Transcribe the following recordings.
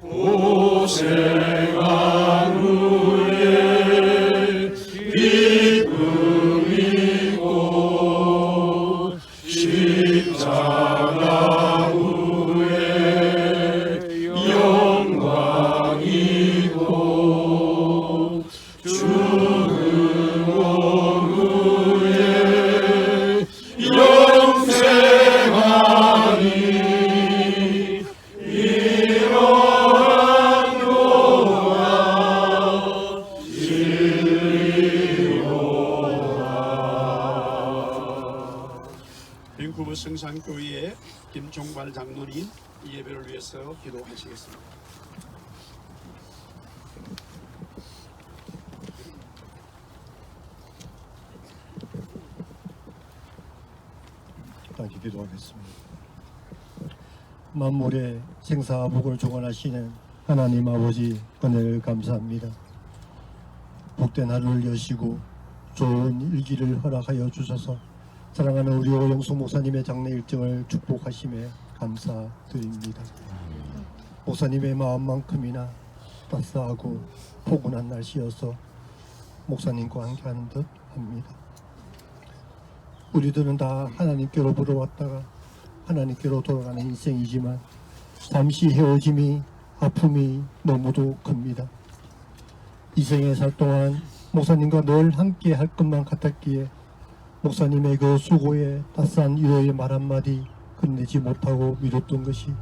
밴쿠버 김종발 장로님 이 예배를 위해서 기도하시겠습니다. 다시 기도하겠습니다. 만물의 생사복을 주관하시는 하나님 아버지 은혜를 감사합니다. 복된 하루를 여시고 좋은 일기를 허락하여 주셔서 사랑하는 우리 오영수 목사님의 장례 일정을 축복하심에 감사드립니다. 목사님의 마음만큼이나 따스하고 포근한 날씨여서 목사님과 함께하는 듯 합니다. 우리들은 다 하나님께로 불어왔다가 하나님께로 돌아가는 인생이지만 잠시 헤어짐이 아픔이 너무도 큽니다. 이 생에 살 동안 목사님과 늘 함께 할 것만 같았기에 목사님의 그 수고에 따스한 위로의 말 한마디 끝내지 못하고 미뤘던 것이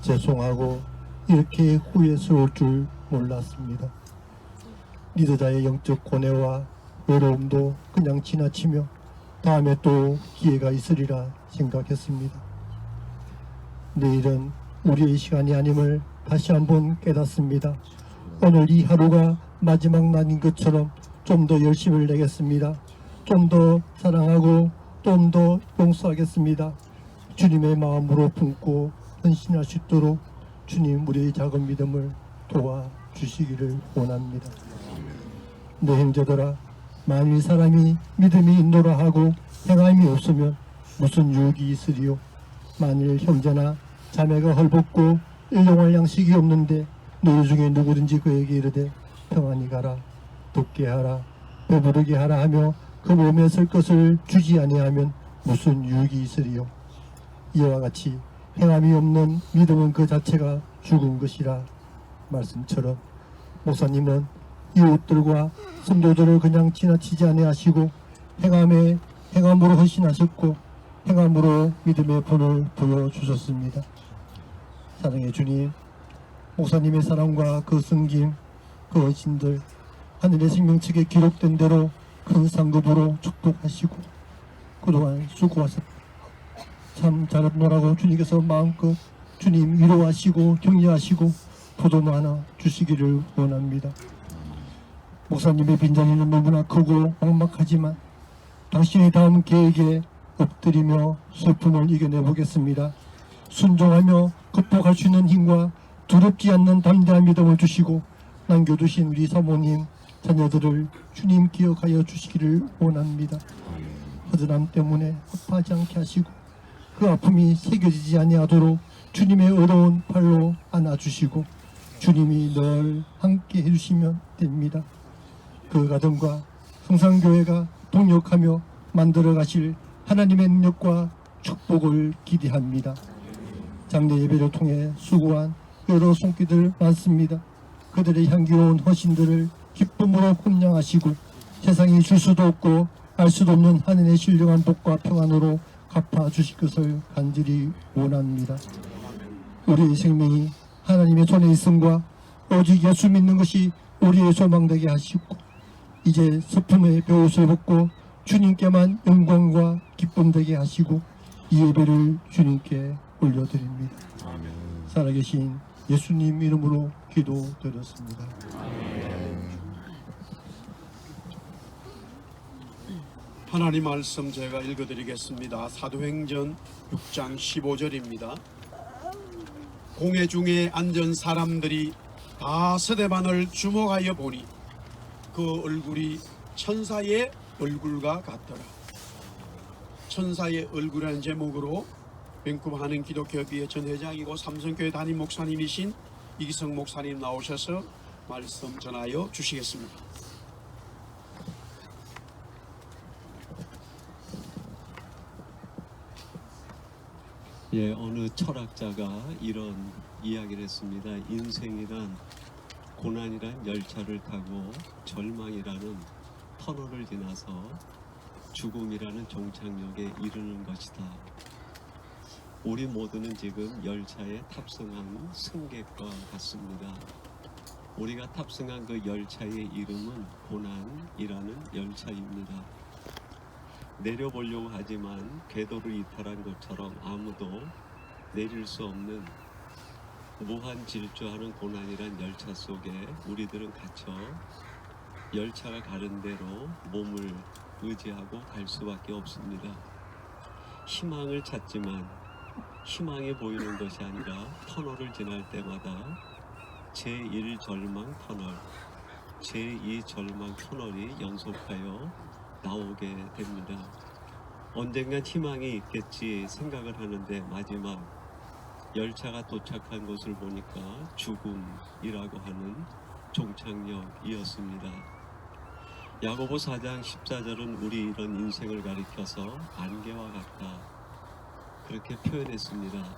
죄송하고 이렇게 후회스러울 줄 몰랐습니다. 리더자의 영적 고뇌와 외로움도 그냥 지나치며 다음에 또 기회가 있으리라 생각했습니다. 내일은 우리의 시간이 아님을 다시 한번 깨닫습니다. 오늘 이 하루가 마지막 날인 것처럼 좀 더 열심을 내겠습니다. 좀 더 사랑하고 좀 더 용서하겠습니다. 주님의 마음으로 품고 헌신할 수 있도록 주님 우리의 작은 믿음을 도와주시기를 원합니다. 내 형제들아 만일 사람이 믿음이 있노라 하고 행함이 없으면 무슨 유익이 있으리요 만일 형제나 자매가 헐벗고 일용할 양식이 없는데 너희 중에 누구든지 그에게 이르되 평안히 가라 덥게 하라 배부르게 하라 하며 그 몸에 쓸 것을 주지 아니하면 무슨 유익이 있으리요 이와 같이 행함이 없는 믿음은 그 자체가 죽은 것이라 말씀처럼 목사님은 이웃들과 성도들을 그냥 지나치지 아니하시고 행함에 행함으로 헌신하셨고 행함으로 믿음의 본을 보여주셨습니다. 사랑의 주님, 목사님의 사랑과 그 승김, 그 헌신들 하늘의 생명책에 기록된 대로 큰 상급으로 축복하시고 그동안 수고하셨 참 잘했노라고 주님께서 마음껏 주님 위로하시고 격려하시고 포도나 하나 주시기를 원합니다. 목사님의 빈자리는 너무나 크고 막막하지만 당신의 다음 계획에 엎드리며 슬픔을 이겨내 보겠습니다. 순종하며 극복할 수 있는 힘과 두렵지 않는 담대한 믿음을 주시고 남겨두신 우리 사모님 자녀들을 주님 기억하여 주시기를 원합니다. 허전함 때문에 아파하지 않게 하시고 그 아픔이 새겨지지 아니하도록 주님의 어려운 팔로 안아주시고 주님이 늘 함께 해주시면 됩니다. 그 가정과 성산교회가 동력하며 만들어 가실 하나님의 능력과 축복을 기대합니다. 장례 예배를 통해 수고한 여러 손길들 많습니다. 그들의 향기로운 헌신들을 기쁨으로 혼양하시고 세상이 줄 수도 없고 알 수도 없는 하늘의 신령한 복과 평안으로 갚아 주실 것을 간절히 원합니다. 우리의 생명이 하나님의 손에 있음과 오직 예수 믿는 것이 우리의 소망되게 하시고 이제 슬픔의 배옷을 벗고 주님께만 영광과 기쁨 되게 하시고 이 예배를 주님께 올려드립니다. 살아계신 예수님 이름으로 기도드렸습니다. 하나님 말씀 제가 읽어드리겠습니다. 사도행전 6장 15절입니다. 공회 중에 앉은 사람들이 다 서대반을 주목하여 보니 그 얼굴이 천사의 얼굴과 같더라. 천사의 얼굴이라는 제목으로 밴쿠버 하는 기독교협의회 전 회장이고 삼성교회 담임 목사님이신 이기성 목사님 나오셔서 말씀 전하여 주시겠습니다. 예, 어느 철학자가 이런 이야기를 했습니다. 인생이란 고난이란 열차를 타고 절망이라는 터널을 지나서 죽음이라는 종착역에 이르는 것이다. 우리 모두는 지금 열차에 탑승한 승객과 같습니다. 우리가 탑승한 그 열차의 이름은 고난이라는 열차입니다. 내려보려고 하지만 궤도를 이탈한 것처럼 아무도 내릴 수 없는 무한 질주하는 고난이란 열차 속에 우리들은 갇혀 열차가 가는 대로 몸을 의지하고 갈 수밖에 없습니다. 희망을 찾지만 희망이 보이는 것이 아니라 터널을 지날 때마다 제1 절망 터널, 제2 절망 터널이 연속하여 나오게 됩니다. 언젠간 희망이 있겠지 생각을 하는데 마지막 열차가 도착한 것을 보니까 죽음이라고 하는 종착역이었습니다. 야고보 4장 14절은 우리 이런 인생을 가리켜서 안개와 같다. 그렇게 표현했습니다.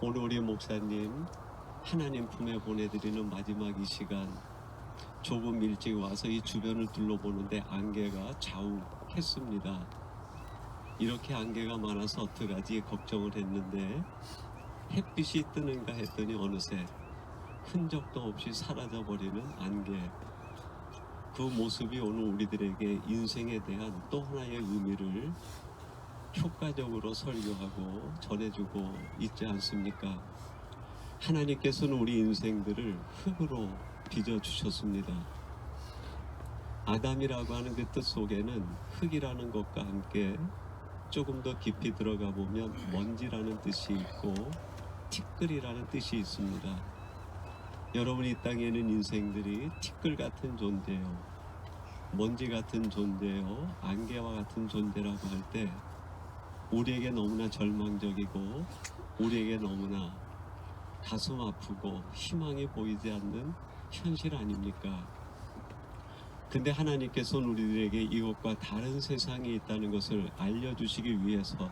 오늘 우리 목사님 하나님 품에 보내드리는 마지막 이 시간 조금 일찍 와서 이 주변을 둘러보는데 안개가 자욱했습니다. 이렇게 안개가 많아서 어떡하지 걱정을 했는데 햇빛이 뜨는가 했더니 어느새 흔적도 없이 사라져 버리는 안개. 그 모습이 오늘 우리들에게 인생에 대한 또 하나의 의미를 효과적으로 설교하고 전해주고 있지 않습니까? 하나님께서는 우리 인생들을 흙으로 빚어 주셨습니다. 아담이라고 하는 그 뜻 속에는 흙이라는 것과 함께 조금 더 깊이 들어가 보면 먼지라는 뜻이 있고 티끌이라는 뜻이 있습니다. 여러분 이 땅에는 인생들이 티끌 같은 존재요, 먼지 같은 존재요, 안개와 같은 존재라고 할 때 우리에게 너무나 절망적이고 우리에게 너무나 가슴 아프고 희망이 보이지 않는 현실 아닙니까? 근데 하나님께서는 우리들에게 이것과 다른 세상이 있다는 것을 알려주시기 위해서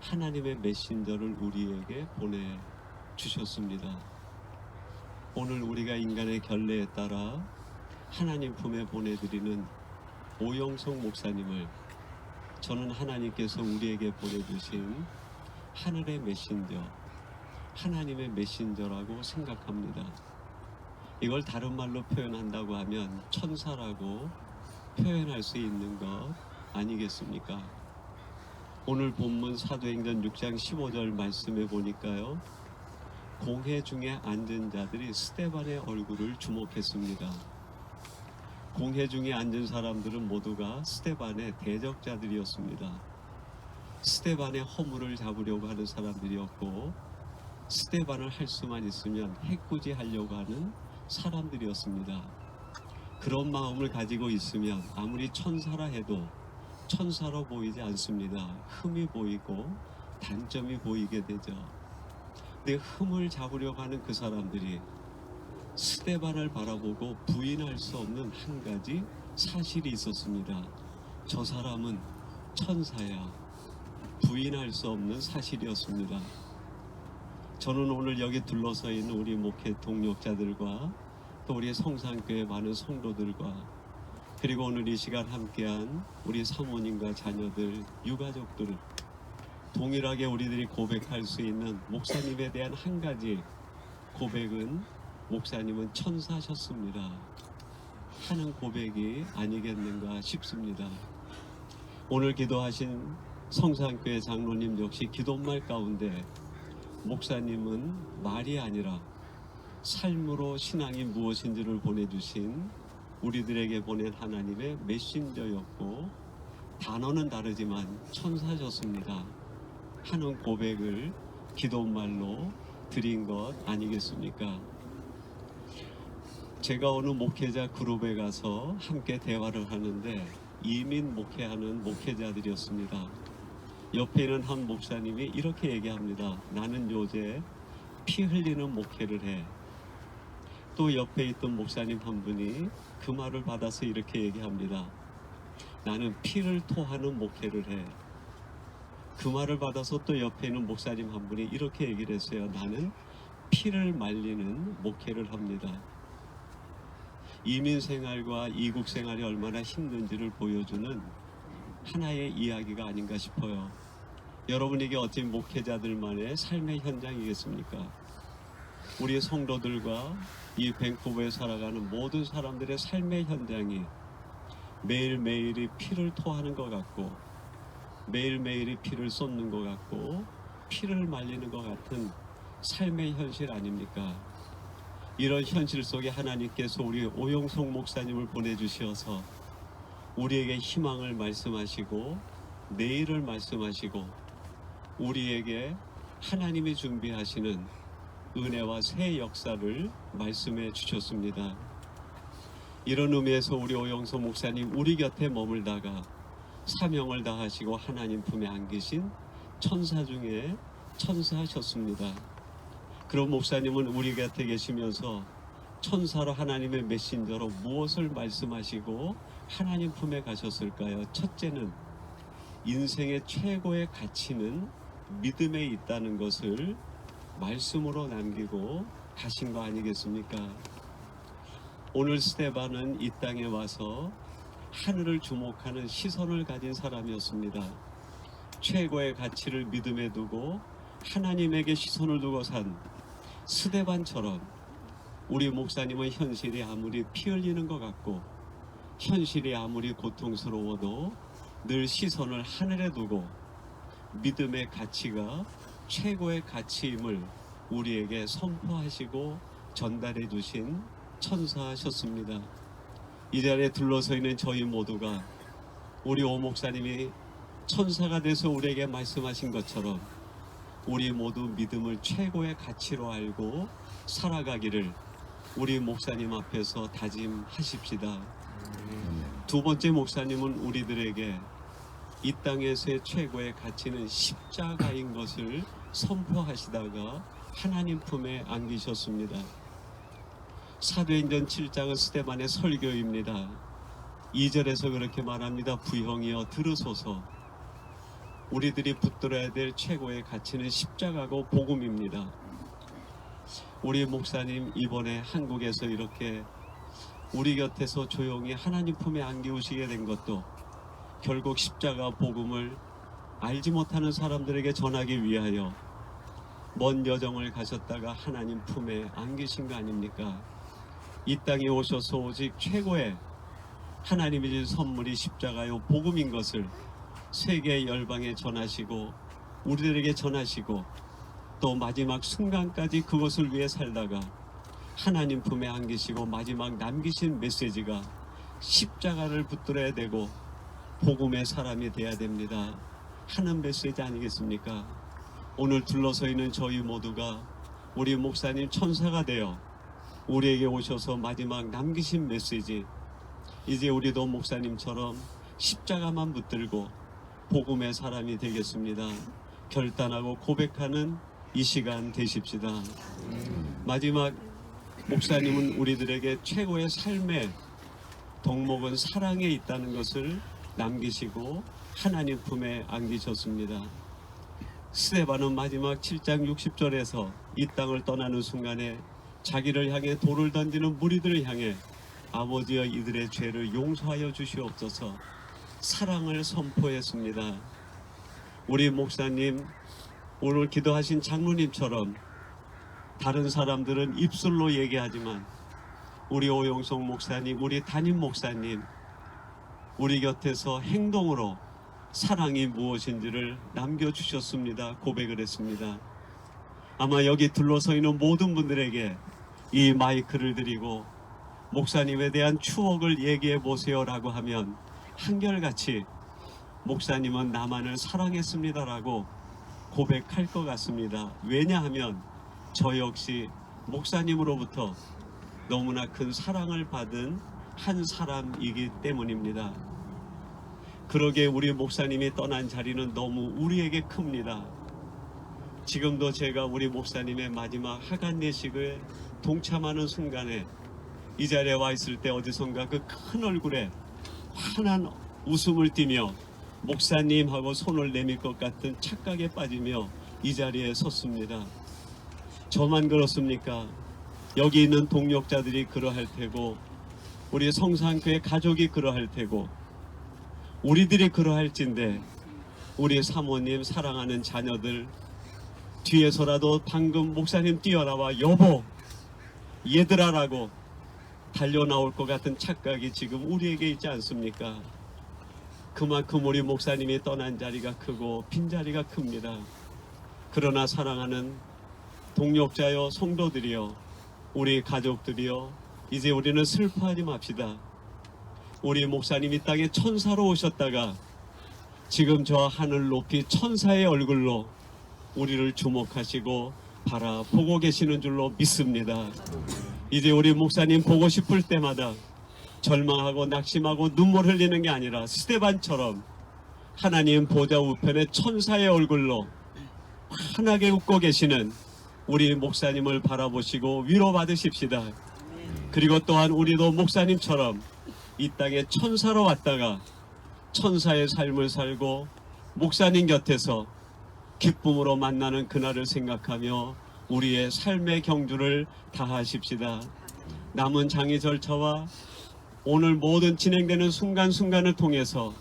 하나님의 메신저를 우리에게 보내주셨습니다. 오늘 우리가 인간의 결례에 따라 하나님 품에 보내드리는 오영성 목사님을 저는 하나님께서 우리에게 보내주신 하늘의 메신저, 하나님의 메신저라고 생각합니다. 이걸 다른 말로 표현한다고 하면 천사라고 표현할 수 있는 것 아니겠습니까? 오늘 본문 사도행전 6장 15절 말씀에 보니까요. 공회 중에 앉은 자들이 스테반의 얼굴을 주목했습니다. 공회 중에 앉은 사람들은 모두가 스테반의 대적자들이었습니다. 스테반의 허물을 잡으려고 하는 사람들이었고 스테반을 할 수만 있으면 해꾸지 하려고 하는 사람들이었습니다. 그런 마음을 가지고 있으면 아무리 천사라 해도 천사로 보이지 않습니다. 흠이 보이고 단점이 보이게 되죠. 내 흠을 잡으려고 하는 그 사람들이 스테반을 바라보고 부인할 수 없는 한 가지 사실이 있었습니다. 저 사람은 천사야. 부인할 수 없는 사실이었습니다. 저는 오늘 여기 둘러서 있는 우리 목회 동력자들과 또 우리 성산교회 많은 성도들과 그리고 오늘 이 시간 함께한 우리 사모님과 자녀들, 유가족들 동일하게 우리들이 고백할 수 있는 목사님에 대한 한 가지 고백은 목사님은 천사셨습니다. 하는 고백이 아니겠는가 싶습니다. 오늘 기도하신 성산교회 장로님 역시 기도말 가운데 목사님은 말이 아니라 삶으로 신앙이 무엇인지를 보내주신 우리들에게 보낸 하나님의 메신저였고 단어는 다르지만 천사셨습니다. 하는 고백을 기도말로 드린 것 아니겠습니까? 제가 어느 목회자 그룹에 가서 함께 대화를 하는데 이민 목회하는 목회자들이었습니다. 옆에 있는 한 목사님이 이렇게 얘기합니다. 나는 요새 피 흘리는 목회를 해. 또 옆에 있던 목사님 한 분이 그 말을 받아서 이렇게 얘기합니다. 나는 피를 토하는 목회를 해. 그 말을 받아서 또 옆에 있는 목사님 한 분이 이렇게 얘기를 했어요. 나는 피를 말리는 목회를 합니다. 이민 생활과 이국 생활이 얼마나 힘든지를 보여주는 하나의 이야기가 아닌가 싶어요. 여러분에게 어찌 목회자들만의 삶의 현장이겠습니까? 우리 성도들과 이 밴쿠버에 살아가는 모든 사람들의 삶의 현장이 매일매일이 피를 토하는 것 같고 매일매일이 피를 쏟는 것 같고 피를 말리는 것 같은 삶의 현실 아닙니까? 이런 현실 속에 하나님께서 우리 오용성 목사님을 보내주셔서 우리에게 희망을 말씀하시고 내일을 말씀하시고 우리에게 하나님이 준비하시는 은혜와 새 역사를 말씀해 주셨습니다. 이런 의미에서 우리 오영서 목사님 우리 곁에 머물다가 사명을 다하시고 하나님 품에 안기신 천사 중에 천사하셨습니다. 그런 목사님은 우리 곁에 계시면서 천사로 하나님의 메신저로 무엇을 말씀하시고 하나님 품에 가셨을까요? 첫째는 인생의 최고의 가치는 믿음에 있다는 것을 말씀으로 남기고 가신 거 아니겠습니까? 오늘 스테반은 이 땅에 와서 하늘을 주목하는 시선을 가진 사람이었습니다. 최고의 가치를 믿음에 두고 하나님에게 시선을 두고 산 스데반처럼 우리 목사님의 현실이 아무리 피 흘리는 것 같고 현실이 아무리 고통스러워도 늘 시선을 하늘에 두고 믿음의 가치가 최고의 가치임을 우리에게 선포하시고 전달해 주신 천사하셨습니다. 이 자리에 둘러서 있는 저희 모두가 우리 오 목사님이 천사가 돼서 우리에게 말씀하신 것처럼 우리 모두 믿음을 최고의 가치로 알고 살아가기를 우리 목사님 앞에서 다짐하십시다. 두 번째 목사님은 우리들에게 이 땅에서의 최고의 가치는 십자가인 것을 선포하시다가 하나님 품에 안기셨습니다. 사도행전 7장은 스테반의 설교입니다. 2절에서 그렇게 말합니다. 부형이여 들으소서. 우리들이 붙들어야 될 최고의 가치는 십자가고 복음입니다. 우리 목사님 이번에 한국에서 이렇게 우리 곁에서 조용히 하나님 품에 안기우시게 된 것도 결국 십자가 복음을 알지 못하는 사람들에게 전하기 위하여 먼 여정을 가셨다가 하나님 품에 안기신 거 아닙니까? 이 땅에 오셔서 오직 최고의 하나님이 준 선물이 십자가요 복음인 것을 세계 열방에 전하시고 우리들에게 전하시고 또 마지막 순간까지 그것을 위해 살다가 하나님 품에 안기시고 마지막 남기신 메시지가 십자가를 붙들어야 되고 복음의 사람이 돼야 됩니다. 하는 메시지 아니겠습니까? 오늘 둘러서 있는 저희 모두가 우리 목사님 천사가 되어 우리에게 오셔서 마지막 남기신 메시지 이제 우리도 목사님처럼 십자가만 붙들고 복음의 사람이 되겠습니다. 결단하고 고백하는 이 시간 되십시다. 마지막 목사님은 우리들에게 최고의 삶의 덕목은 사랑에 있다는 것을 남기시고 하나님 품에 안기셨습니다. 스테반은 마지막 7장 60절에서 이 땅을 떠나는 순간에 자기를 향해 돌을 던지는 무리들을 향해 아버지여 이들의 죄를 용서하여 주시옵소서 사랑을 선포했습니다. 우리 목사님 오늘 기도하신 장로님처럼 다른 사람들은 입술로 얘기하지만 우리 오용성 목사님, 우리 담임 목사님 우리 곁에서 행동으로 사랑이 무엇인지를 남겨주셨습니다. 고백을 했습니다. 아마 여기 둘러서 있는 모든 분들에게 이 마이크를 드리고 목사님에 대한 추억을 얘기해 보세요라고 하면 한결같이 목사님은 나만을 사랑했습니다라고 고백할 것 같습니다. 왜냐하면 저 역시 목사님으로부터 너무나 큰 사랑을 받은 한 사람이기 때문입니다. 그러게 우리 목사님이 떠난 자리는 너무 우리에게 큽니다. 지금도 제가 우리 목사님의 마지막 하간 예식을 동참하는 순간에 이 자리에 와 있을 때 어디선가 그 큰 얼굴에 환한 웃음을 띠며 목사님하고 손을 내밀 것 같은 착각에 빠지며 이 자리에 섰습니다. 저만 그렇습니까? 여기 있는 동력자들이 그러할 테고 우리 성산교회 가족이 그러할 테고 우리들이 그러할진데 우리 사모님 사랑하는 자녀들 뒤에서라도 방금 목사님 뛰어나와 여보 얘들아라고 달려 나올 것 같은 착각이 지금 우리에게 있지 않습니까? 그만큼 우리 목사님이 떠난 자리가 크고 빈 자리가 큽니다. 그러나 사랑하는 동력자여 성도들이여 우리 가족들이여 이제 우리는 슬퍼하지 맙시다. 우리 목사님이 땅에 천사로 오셨다가 지금 저 하늘 높이 천사의 얼굴로 우리를 주목하시고 바라보고 계시는 줄로 믿습니다. 이제 우리 목사님 보고 싶을 때마다 절망하고 낙심하고 눈물 흘리는 게 아니라 스테반처럼 하나님 보좌 우편에 천사의 얼굴로 환하게 웃고 계시는 우리 목사님을 바라보시고 위로받으십시다. 그리고 또한 우리도 목사님처럼 이 땅에 천사로 왔다가 천사의 삶을 살고 목사님 곁에서 기쁨으로 만나는 그날을 생각하며 우리의 삶의 경주를 다하십시다. 남은 장의 절차와 오늘 모든 진행되는 순간순간을 통해서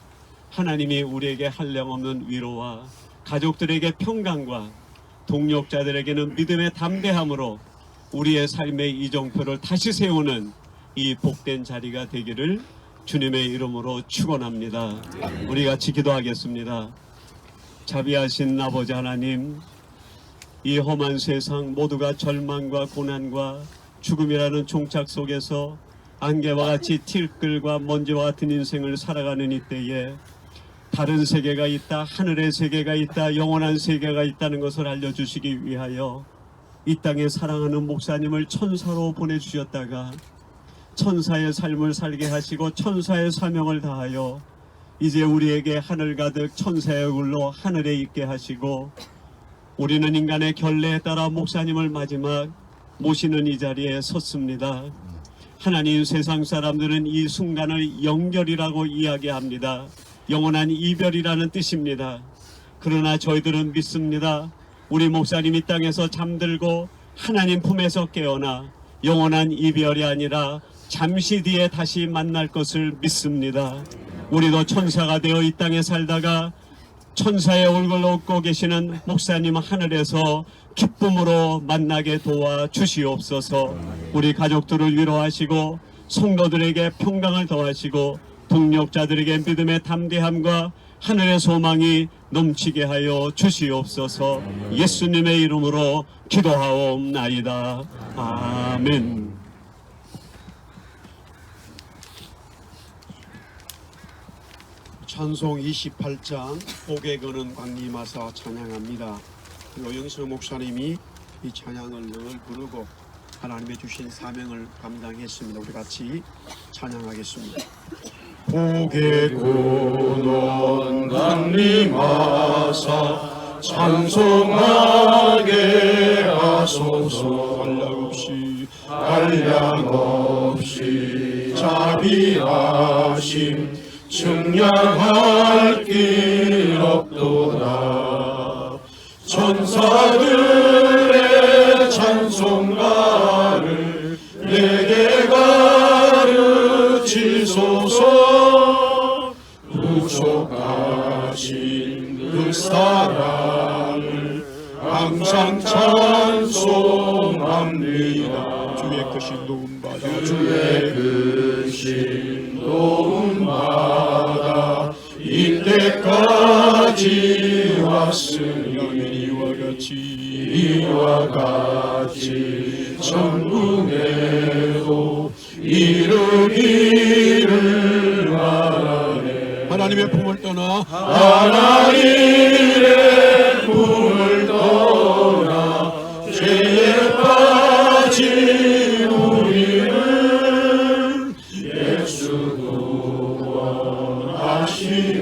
하나님이 우리에게 한량없는 위로와 가족들에게 평강과 동력자들에게는 믿음의 담대함으로 우리의 삶의 이정표를 다시 세우는 이 복된 자리가 되기를 주님의 이름으로 축원합니다. 우리 같이 기도하겠습니다. 자비하신 아버지 하나님, 이 험한 세상 모두가 절망과 고난과 죽음이라는 종착 속에서 안개와 같이 틸끌과 먼지와 같은 인생을 살아가는 이때에 다른 세계가 있다, 하늘의 세계가 있다, 영원한 세계가 있다는 것을 알려주시기 위하여 이 땅에 사랑하는 목사님을 천사로 보내주셨다가 천사의 삶을 살게 하시고 천사의 사명을 다하여 이제 우리에게 하늘 가득 천사의 얼굴로 하늘에 있게 하시고 우리는 인간의 결례에 따라 목사님을 마지막 모시는 이 자리에 섰습니다. 하나님 세상 사람들은 이 순간을 영결이라고 이야기합니다. 영원한 이별이라는 뜻입니다. 그러나 저희들은 믿습니다. 우리 목사님 이 땅에서 잠들고 하나님 품에서 깨어나 영원한 이별이 아니라 잠시 뒤에 다시 만날 것을 믿습니다. 우리도 천사가 되어 이 땅에 살다가 천사의 얼굴로 웃고 계시는 목사님 하늘에서 기쁨으로 만나게 도와 주시옵소서. 우리 가족들을 위로하시고 성도들에게 평강을 더하시고 동력자들에게 믿음의 담대함과 하늘의 소망이 넘치게 하여 주시옵소서. 예수님의 이름으로 기도하옵나이다. 아멘. 찬송 28장 복에 거는 광림하사 찬양합니다. 노영수 목사님이 이 찬양을 늘 부르고 하나님의 주신 사명을 감당했습니다. 우리 같이 찬양하겠습니다. 복에 거는 광림하사 찬송하게 하소서 한량없이 한량없이 자비하심 증량할 길 없도다 천사들의 찬송가를 내게 가르치소서. 부족하신 그 사랑을 항상 찬송합니다. 주의 크신 도움 받아 주의 크 왔으니 이와 같이 이와 같이 천국에도 이르기를 바라네. 하나님의 품을 떠나 하나님의 품을 떠나 죄에 빠진 우리를 예수 구원하시리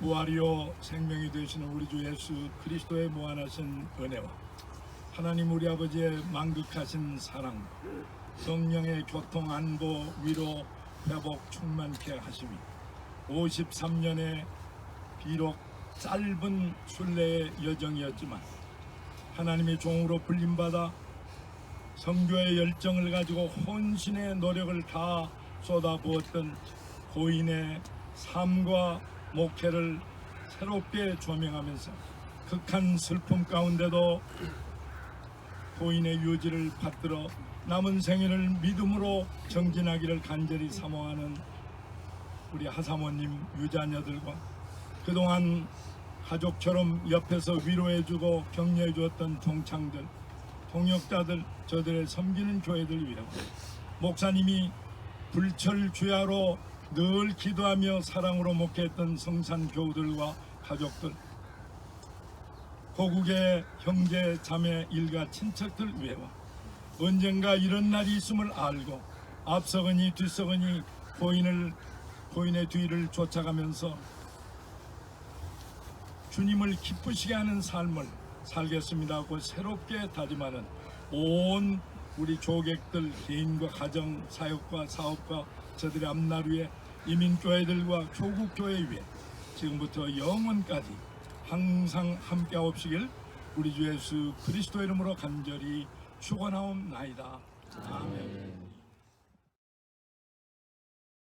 부활이요 생명이 되시는 우리 주 예수 그리스도의 무한하신 은혜와 하나님 우리 아버지의 만극하신 사랑 성령의 교통 안보 위로 회복 충만케 하심이 53년의 비록 짧은 순례의 여정이었지만 하나님의 종으로 불림받아 성교의 열정을 가지고 혼신의 노력을 다 쏟아부었던 고인의 삶과 목회를 새롭게 조명하면서 극한 슬픔 가운데도 고인의 유지를 받들어 남은 생애를 믿음으로 정진하기를 간절히 사모하는 우리 하사모님 유자녀들과 그동안 가족처럼 옆에서 위로해주고 격려해 주었던 동창들, 동역자들, 저들의 섬기는 교회들 위해 목사님이 불철 주야로 늘 기도하며 사랑으로 목회했던 성산 교우들과 가족들, 고국의 형제, 자매, 일가, 친척들 위해와 언젠가 이런 날이 있음을 알고 앞서거니 뒤서거니 고인을 고인의 뒤를 쫓아가면서 주님을 기쁘시게 하는 삶을 살겠습니다 하고 새롭게 다짐하는 온 우리 조객들 개인과 가정 사역과 사업과 저들의 앞날 위에 이민교회들과 교국교회 위에 지금부터 영원까지 항상 함께 하옵시길 우리 주 예수 그리스도 이름으로 간절히 축원하옵나이다. 아멘.